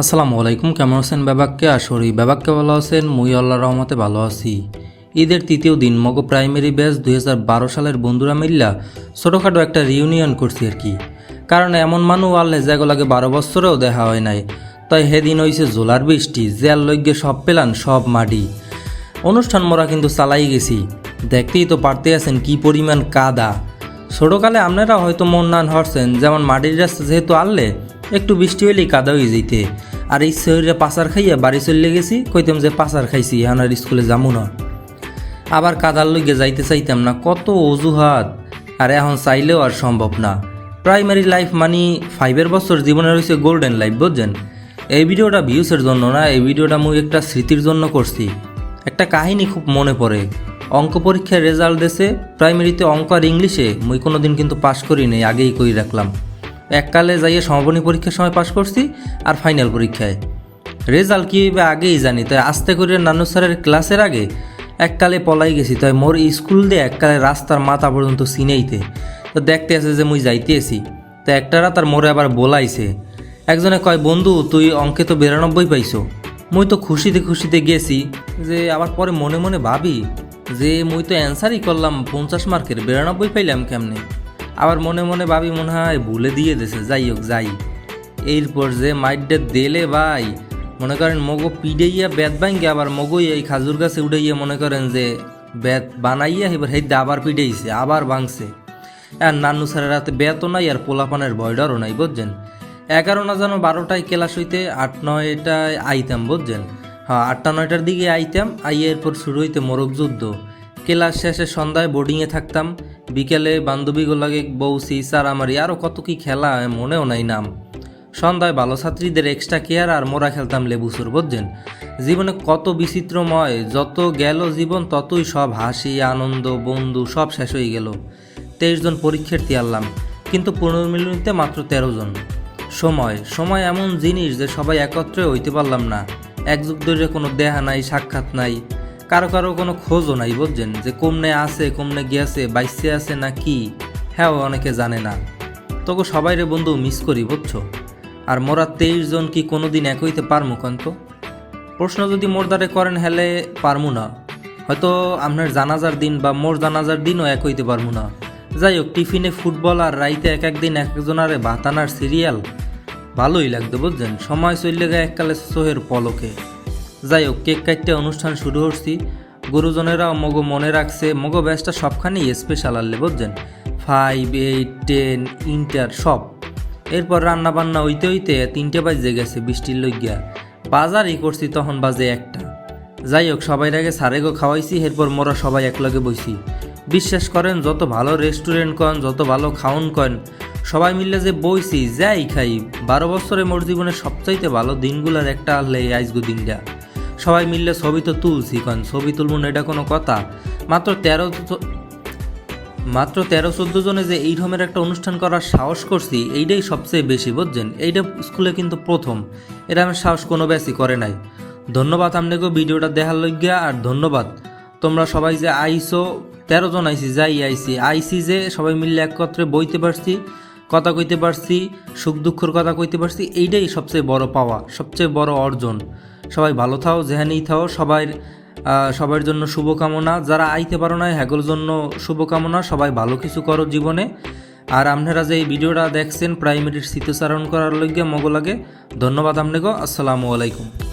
আসসালামু আলাইকুম, কেমন আছেন ব্যাবাককে আসরি ব্যাবাককে ভালো আছেন, মুই আল্লাহ রহমতে ভালো আছি। ঈদের তৃতীয় দিন, মগো প্রাইমারি ব্যাচ দুই হাজার বারো সালের বন্ধুরা মিল্লা ছোটোখাটো একটা রিউনিয়ন করছি আর কি। কারণ এমন মানুষ আল্লে যেগুলাকে বারো বছরেও দেখা হয় নাই। তাই হেদিন হইছে জোলার বৃষ্টি, জেল লইগে সব পেলান, সব মাটি। অনুষ্ঠান মোরা কিন্তু চালাই গেছি। দেখতেই তো পারতে আছেন কি পরিমাণ কাদা। ছোটোকালে আপনারা হয়তো মন নান হরছেন, যেমন মাটির রাস্তা যেহেতু আনলে একটু বৃষ্টি হইলেই কাদা হয়ে যেতে আর এই শরীরে পাচার খাইয়া বাড়ি চলে গেছি, কইতাম যে পাচার খাইছি, এখন আর স্কুলে যাব না। আবার কাদার লইগে যাইতে চাইতাম না, কত অজুহাত। আর এখন চাইলেও আর সম্ভব না। প্রাইমারি লাইফ মানি ফাইভের বছর জীবনে রয়েছে গোল্ডেন লাইফ, বুঝছেন? এই ভিডিওটা ভিউসের জন্য না, এই ভিডিওটা মুই একটা স্মৃতির জন্য করছি। একটা কাহিনী খুব মনে পড়ে। অঙ্ক পরীক্ষার রেজাল্ট দেশে প্রাইমারিতে অঙ্ক আর ইংলিশে, মুই কোনো দিন কিন্তু পাশ করি নাই আগেই করি রাখলাম। এককালে যাইয়ে সমাপনী পরীক্ষার সময় পাশ করছি আর ফাইনাল পরীক্ষায়। রেজাল্ট কী হইবে আগেই জানি, তাই আস্তে করে নানু স্যারের ক্লাসের আগে এককালে পলাই গেছি, তাই মোর স্কুল দিয়ে এককালে রাস্তার মাথা পর্যন্ত সিনেইতে। তো দেখতে আছে যে মুই যাইতে আছি তো একটা রাত আর মোরে আবার বলাইছে। একজনে কয়, বন্ধু, তুই অঙ্কে তো বিরানব্বই পাইছো। মুই তো খুশিতে খুশিতে গেছি যে, আবার পরে মনে মনে ভাবি যে, মুই তো অ্যান্সারই করলাম পঞ্চাশ মার্কের বিরানব্বই পাইলাম কেমনে? আবার মনে মনে ভাবি, মনে হয় ভুলে দিয়ে দিছে, যাই হোক, যাই। এরপর যে মাইডে দেলে ভাই, মনে করেন মগো পিডাইয়া বেত ভাঙ্গে, আবার মগই এই খাজুর গাছে উড়াইয়া মনে করেন যে বেত বানাইয়া এবার হেদ আবার পিডাইছে, আবার ভাঙছে। আর নানু স্যারের রাতে বেতও নাই, আর পোলাপানের বয়ডারও নাই, বুঝছেন? এগারো না যেন বারোটায় ক্লাস হইতে আট নয়টায় আইতাম, বুঝছেন? হ্যাঁ আটটা নয়টার দিকে আইতাম, আইয়া এরপর শুরু হইতে মোরগ যুদ্ধ। ক্লাস শেষে সন্ধ্যায় বোর্ডিংয়ে থাকতাম। বিকেলে বান্ধবীগুলাকে বউসি সারামারি আরও কত কি খেলা মনেও নাই নাম। সন্ধ্যায় ভালো ছাত্রীদের এক্সট্রা কেয়ার আর মোরা খেলতাম লেবুসুর বুঝছেন জীবনে কত বিচিত্রময়, যত গেল জীবন ততই সব হাসি, আনন্দ, বন্ধু, সব শেষ হয়ে গেল। তেইশ জন পরীক্ষার্থী আনলাম, কিন্তু পুনর্মিলনীতে মাত্র তেরো জন। সময় সময় এমন জিনিস যে সবাই একত্রে হইতে পারলাম না। এক যুগ ধরে কোনো দেহা নাই, সাক্ষাৎ নাই। কারও কারও কোনো খোঁজও নাই, বুঝছেন? যে কমনে আছে, কমনে গিয়েছে, বাইসে আছে না কি? হ্যাঁ অনেকে জানে না। তবু সবাই রে বন্ধু মিস করি, বুঝছ? আর মোরা তেইশ জন কি কোনো দিন এক হইতে পারমু কন্ত? প্রশ্ন যদি মোর দ্বারে করেন হেলে পারমু না। হয়তো আপনার জানাজার দিন বা মোর জানাজার দিনও এক হইতে পারমু না। যাই হোক, টিফিনে ফুটবল আর রাইতে এক একদিন এক একজনারে ভাতানার সিরিয়াল ভালোই লাগতো, বুঝছেন? সময় চললে গায়ে এককালে সোহের পলকে। যাই হোক কেক কাটতে অনুষ্ঠান শুরু করছি গুরুজনেরাও মগো মনে রাখছে, মগো ব্যাসটা সবখানেই স্পেশাল আনলে বুঝছেন ফাইভ এইট টেন ইন্টার সব। এরপর রান্না বান্না হইতে হইতে তিনটে বাজে গেছে বৃষ্টির লইগিয়া বাজারই করছি তখন বাজে একটা। যাই হোক সবাই আগে সারেগো খাওয়াইছি, এরপর মোরা সবাই একলগে বইছি। বিশ্বাস করেন, যত ভালো রেস্টুরেন্ট কন, যত ভালো খাউন কন, সবাই মিললে যে বইছি, যাই খাই, বারো বছরে মোর জীবনের সবচাইতে ভালো দিনগুলার একটা এই আইজগো দিনটা। সবাই মিললে ছবি তো তুলছি কন ছবি তুলবো না, এটা কোনো কথা। মাত্র তেরো মাত্র তেরো চোদ্দ জনে যে এই রকমের একটা অনুষ্ঠান করার সাহস করছি, এইটাই সবচেয়ে বেশি, বুঝছেন? এইটা স্কুলে কিন্তু প্রথম। এটা আমার সাহস কোনো ব্যাসই করে নাই। ধন্যবাদ আপনাকেও ভিডিওটা দেখার লইগিয়া আর ধন্যবাদ। তোমরা সবাই যে আইসো, তেরো জন আইসি, যাই আইসি আইসি যে সবাই মিলে একত্রে বইতে পারছি, কথা কইতে পারছি, সুখ দুঃখর কথা কইতে পারছি, এইটাই সবচেয়ে বড় পাওয়া, সবচেয়ে বড় অর্জন। সবাই ভালো থাও যেহানেই থাও সবাই সবার জন্য শুভকামনা। যারা আইতে পারো না হ্যাগল জন্য শুভকামনা। সবাই ভালো কিছু করো জীবনে। আর আপনারা যে এই ভিডিওটা দেখছেন, প্রাইমারির স্মৃতিচারণ করার লইগে মগো লাগে ধন্যবাদ আপনাকে। আসসালামু আলাইকুম।